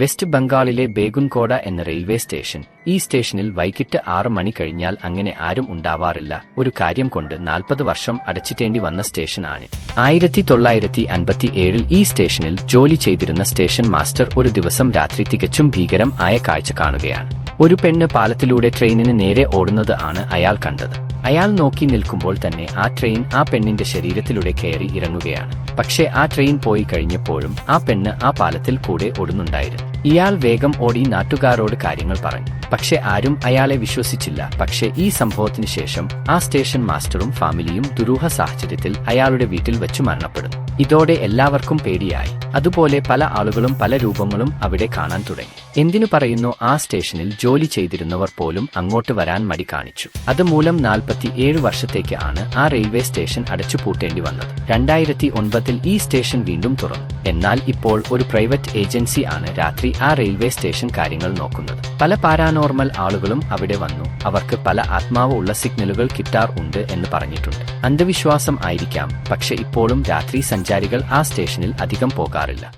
West ബംഗാളിലെ ബേഗുൻകോട എന്ന railway station. ഈ സ്റ്റേഷനിൽ വൈകിട്ട് ആറ് മണി കഴിഞ്ഞാൽ അങ്ങനെ ആരും ഉണ്ടാവാറില്ല. ഒരു കാര്യം കൊണ്ട് നാൽപ്പത് വർഷം അടച്ചിട്ടേണ്ടി വന്ന സ്റ്റേഷനാണ് ആയിരത്തി തൊള്ളായിരത്തി അൻപത്തി ഏഴിൽ ഈ സ്റ്റേഷനിൽ ജോലി ചെയ്തിരുന്ന സ്റ്റേഷൻ മാസ്റ്റർ ഒരു ദിവസം രാത്രി തികച്ചും ഭീകരം ആയ കാഴ്ച കാണുകയാണ്. ഒരു പെണ്ണ് പാലത്തിലൂടെ ട്രെയിനിന് നേരെ ഓടുന്നത് ആണ് അയാൾ കണ്ടത്. അയാൾ നോക്കി നിൽക്കുമ്പോൾ തന്നെ ആ ട്രെയിൻ ആ പെണ്ണിന്റെ ശരീരത്തിലൂടെ കയറി ഇറങ്ങുകയാണ്. പക്ഷേ ആ ട്രെയിൻ പോയി കഴിഞ്ഞപ്പോഴും ആ പെണ്ണ് ആ പാലത്തിൽ കൂടെ ഓടുന്നുണ്ടായിരുന്നു. ഇയാൾ വേഗം ഓടി നാട്ടുകാരോട് കാര്യങ്ങൾ പറഞ്ഞു. പക്ഷെ ആരും അയാളെ വിശ്വസിച്ചില്ല. പക്ഷെ ഈ സംഭവത്തിന് ശേഷം ആ സ്റ്റേഷൻ മാസ്റ്ററും ഫാമിലിയും ദുരൂഹ സാഹചര്യത്തിൽ അയാളുടെ വീട്ടിൽ വെച്ചു മരണപ്പെടുന്നു. ഇതോടെ എല്ലാവർക്കും പേടിയായി. അതുപോലെ പല ആളുകളും പല രൂപങ്ങളും അവിടെ കാണാൻ തുടങ്ങി. എന്തിനു പറയുന്നു ആ സ്റ്റേഷനിൽ ജോലി ചെയ്തിരുന്നവർ പോലും അങ്ങോട്ട് വരാൻ മടി കാണിച്ചു. അതുമൂലം നാൽപ്പത്തി ഏഴ് വർഷത്തേക്ക് ആണ് ആ റെയിൽവേ സ്റ്റേഷൻ അടച്ചു പൂട്ടേണ്ടി വന്നത്. രണ്ടായിരത്തി ഒൻപതിൽ ഈ സ്റ്റേഷൻ വീണ്ടും തുറന്നു. എന്നാൽ ഇപ്പോൾ ഒരു പ്രൈവറ്റ് ഏജൻസി ആണ് രാത്രി ആ റെയിൽവേ സ്റ്റേഷൻ കാര്യങ്ങൾ നോക്കുന്നത്. പല പാരാനോർമൽ ആളുകളും അവിടെ വന്നു. അവർക്ക് പല ആത്മാവ് ഉള്ള സിഗ്നലുകൾ കിട്ടാർ ഉണ്ട് എന്ന് പറഞ്ഞിട്ടുണ്ട്. അന്ധവിശ്വാസം ആയിരിക്കാം പക്ഷെ ഇപ്പോഴും രാത്രി സഞ്ചാരികൾ ആ സ്റ്റേഷനിൽ അധികം പോകാറില്ല.